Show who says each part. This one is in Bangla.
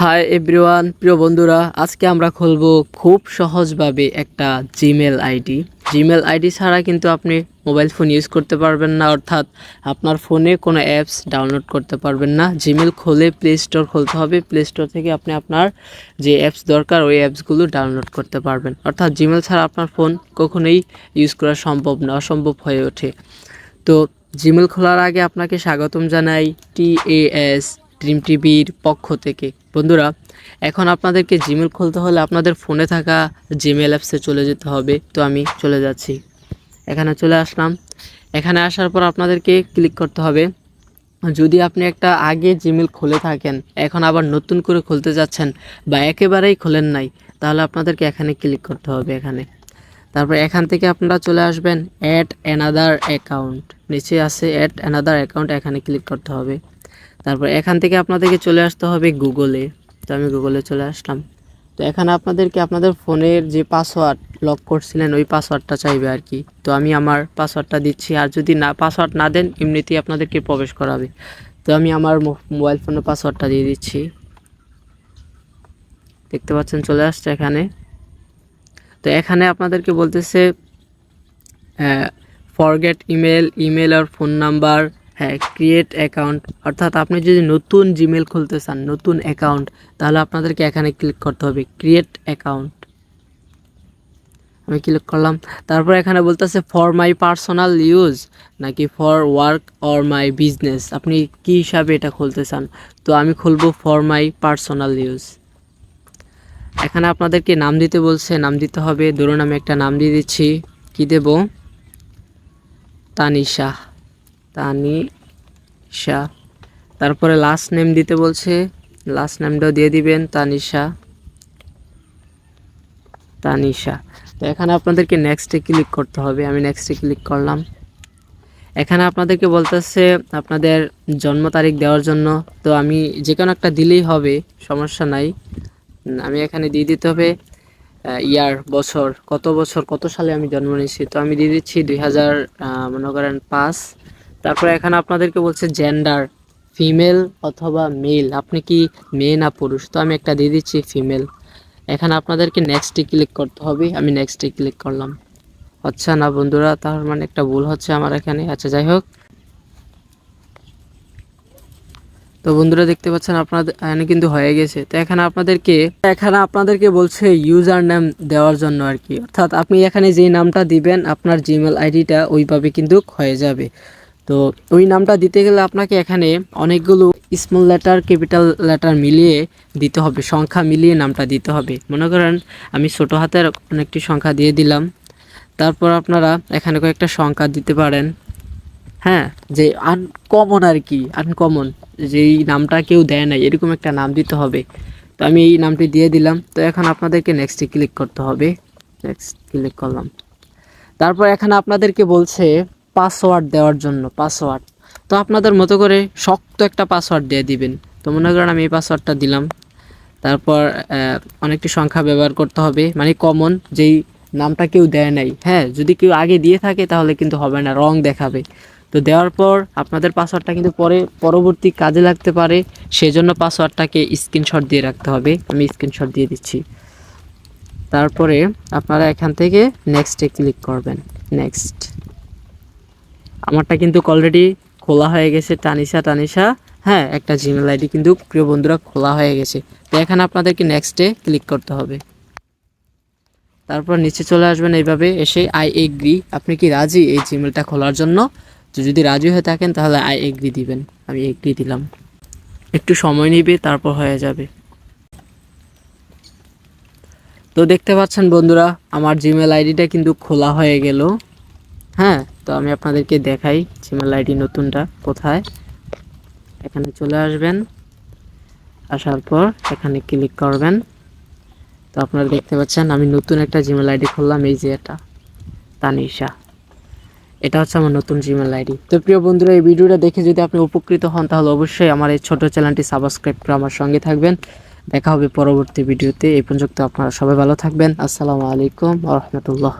Speaker 1: হাই এভরিওয়ান প্রিয় বন্ধুরা, আজকে আমরা খুলব খুব সহজভাবে একটা জিমেল আইডি। জিমেল আইডি ছাড়া কিন্তু আপনি মোবাইল ফোন ইউজ করতে পারবেন না, অর্থাৎ আপনার ফোনে কোনো অ্যাপস ডাউনলোড করতে পারবেন না। জিমেল খুলে প্লে স্টোর খুলতে হবে। প্লে স্টোর থেকে আপনি আপনার যে অ্যাপস দরকার, ওই অ্যাপসগুলো ডাউনলোড করতে পারবেন। অর্থাৎ জিমেল ছাড়া আপনার ফোন কখনোই ইউজ করা সম্ভব না, অসম্ভব হয়ে ওঠে। তো জিমেল খোলার আগে আপনাকে স্বাগতম জানাই টি এ এস ড্রিম টিভির পক্ষ থেকে। বন্ধুরা, এখন আপনাদেরকে জিমেল খুলতে হলে আপনাদের ফোনে থাকা জিমেল অ্যাপসে চলে যেতে হবে। তো আমি চলে যাচ্ছি। এখানে চলে আসলাম। এখানে আসার পর আপনাদেরকে ক্লিক করতে হবে। যদি আপনি একটা আগে জিমেল খুলে থাকেন, এখন আবার নতুন করে খুলতে যাচ্ছেন বা একেবারেই খোলেন নাই, তাহলে আপনাদেরকে এখানে ক্লিক করতে হবে এখানে। তারপর এখান থেকে আপনারা চলে আসবেন অ্যাড অ্যানাদার অ্যাকাউন্ট নিচে আছে অ্যাড অ্যানাদার অ্যাকাউন্ট এখানে ক্লিক করতে হবে। তারপর এখান থেকে আপনাদেরকে চলে আসতে হবে গুগলে। তো আমি গুগলে চলে আসলাম। তো এখানে আপনাদেরকে আপনাদের ফোনের যে পাসওয়ার্ড লক করছিলেন, ওই পাসওয়ার্ডটা চাইবে আর কি। তো আমি আমার পাসওয়ার্ডটা দিচ্ছি, আর যদি না, পাসওয়ার্ড না দেন, এমনিতেই আপনাদেরকে প্রবেশ করাবে। তো আমি আমার মোবাইল ফোনের পাসওয়ার্ডটা দিয়ে দিচ্ছি। দেখতে পাচ্ছেন, চলে আসছে এখানে। তো এখানে আপনাদেরকে বলতেছে ফরগেট ইমেল ইমেল আর ফোন নাম্বার হ্যাঁ ক্রিয়েট অ্যাকাউন্ট অর্থাৎ আপনি যদি নতুন জিমেল খুলতে চান, নতুন অ্যাকাউন্ট তাহলে আপনাদেরকে এখানে ক্লিক করতে হবে ক্রিয়েট অ্যাকাউন্ট আমি ক্লিক করলাম, তারপর এখানে বলতেছে ফর মাই পার্সোনাল ইউজ নাকি for work or my business আপনি কী হিসাবে এটা খুলতে চান? তো আমি খুলবো ফর মাই পার্সোনাল ইউজ এখানে আপনাদেরকে নাম দিতে বলছে, নাম দিতে হবে। ধরুন আমি একটা নাম দিয়ে দিচ্ছি, কি দেব? তানিশা। তানিশা তারপরে লাস্ট নেম দিতে বলছে। লাস্ট নেমটাও দিয়ে দিবেন, তানিশা। তানিশা। তো এখানে আপনাদেরকে নেক্সটে ক্লিক করতে হবে। আমি নেক্সটে ক্লিক করলাম। এখানে আপনাদেরকে বলতেছে আপনাদের জন্ম তারিখ দেওয়ার জন্য। তো আমি যে কোনো একটা দিলেই হবে, সমস্যা নাই। আমি এখানে দিয়ে দিতে হবে ইয়ার বছর, কত বছর, কত সালে আমি জন্ম নিয়েছি। তো আমি দিয়ে দিচ্ছি দুই হাজার মনে করেন পাঁচ। তারপরে এখানে আপনাদেরকে বলছে জেন্ডার ফিমেল অথবা মেল আপনি কি মেয়ে না পুরুষ? তো আমি একটা দিয়ে দিচ্ছি ফিমেল এখানে আপনাদেরকে নেক্সটে ক্লিক করতে হবে। আমি নেক্সটে ক্লিক করলাম। আচ্ছা না বন্ধুরা, তার মানে একটা ভুল হচ্ছে আমার এখানে। আচ্ছা যাই হোক। তো বন্ধুরা, দেখতে পাচ্ছেন আপনাদের, এখানে কিন্তু হয়ে গেছে। তো এখানে আপনাদেরকে এখানে আপনাদেরকে বলছে ইউজার নেম দেওয়ার জন্য আর কি। অর্থাৎ আপনি এখানে যেই নামটা দিবেন, আপনার জিমেল আইডিটা ওইভাবে কিন্তু হয়ে যাবে। তো ওই নামটা দিতে গেলে আপনাকে এখানে অনেকগুলো স্মল লেটার ক্যাপিটাল লেটার মিলিয়ে দিতে হবে, সংখ্যা মিলিয়ে নামটা দিতে হবে। মনে করেন আমি ছোট হাতের অনেকটি সংখ্যা দিয়ে দিলাম। তারপর আপনারা এখানে কয়েকটা সংখ্যা দিতে পারেন। হ্যাঁ যে আনকমন আর কি আনকমন যেই নামটা কেউ দেয় নাই, এরকম একটা নাম দিতে হবে। তো আমি এই নামটি দিয়ে দিলাম। তো এখন আপনাদেরকে নেক্সটে ক্লিক করতে হবে। নেক্সট ক্লিক করলাম। তারপর এখানে আপনাদেরকে বলছে পাসওয়ার্ড দেওয়ার জন্য, পাসওয়ার্ড। তো আপনাদের মতো করে শক্ত একটা পাসওয়ার্ড দিয়ে দিবেন। তো মনে করেন আমি এই পাসওয়ার্ডটা দিলাম। তারপর অনেকটি সংখ্যা ব্যবহার করতে হবে। মানে কমন যেই নামটা কেউ দেয় নাই। হ্যাঁ যদি কেউ আগে দিয়ে থাকে তাহলে কিন্তু হবে না রং দেখাবে। তো দেওয়ার পর আপনাদের পাসওয়ার্ডটা কিন্তু পরে, পরবর্তী কাজে লাগতে পারে। সেজন্য পাসওয়ার্ডটাকে স্ক্রিনশট দিয়ে রাখতে হবে। আমি স্ক্রিনশট দিয়ে দিচ্ছি। তারপরে আপনারা এখান থেকে নেক্সটে ক্লিক করবেন। নেক্সট আমারটা কিন্তু অলরেডি খোলা হয়ে গেছে, টানিসা টানিসা। হ্যাঁ একটা জিমেল আইডি কিন্তু প্রিয় বন্ধুরা খোলা হয়ে গেছে। তো এখানে আপনাদেরকে নেক্সটে ক্লিক করতে হবে। তারপর নিচে চলে আসবেন এইভাবে, এসে আই এগ্রি আপনি কি রাজি এই জিমেলটা খোলার জন্য? যদি রাজি হয়ে থাকেন, তাহলে আই এগ্রি দিবেন। আমি এগ্রি দিলাম। একটু সময় নিবে, তারপর হয়ে যাবে। তো দেখতে পাচ্ছেন বন্ধুরা, আমার জিমেল আইডিটা কিন্তু খোলা হয়ে গেল। হ্যাঁ তো আমি আপনাদেরকে দেখাই জিমেল আইডি নতুনটা কোথায়। এখানে চলে আসবেন, আসার পর এখানে ক্লিক করবেন। তো আপনারা দেখতে পাচ্ছেন, আমি নতুন একটা জিমেল আইডি খুললাম, এই যে এটা, তানিশা। এটা হচ্ছে আমার নতুন জিমেল আইডি তো প্রিয় বন্ধুরা, এই ভিডিওটা দেখে যদি আপনি উপকৃত হন, তাহলে অবশ্যই আমার এই ছোট চ্যানেলটি সাবস্ক্রাইব করে আমার সঙ্গে থাকবেন। দেখা হবে পরবর্তী ভিডিওতে, এই পর্যন্ত আপনারা সবাই ভালো থাকবেন। আসসালামু আলাইকুম রহমতুল্লাহ।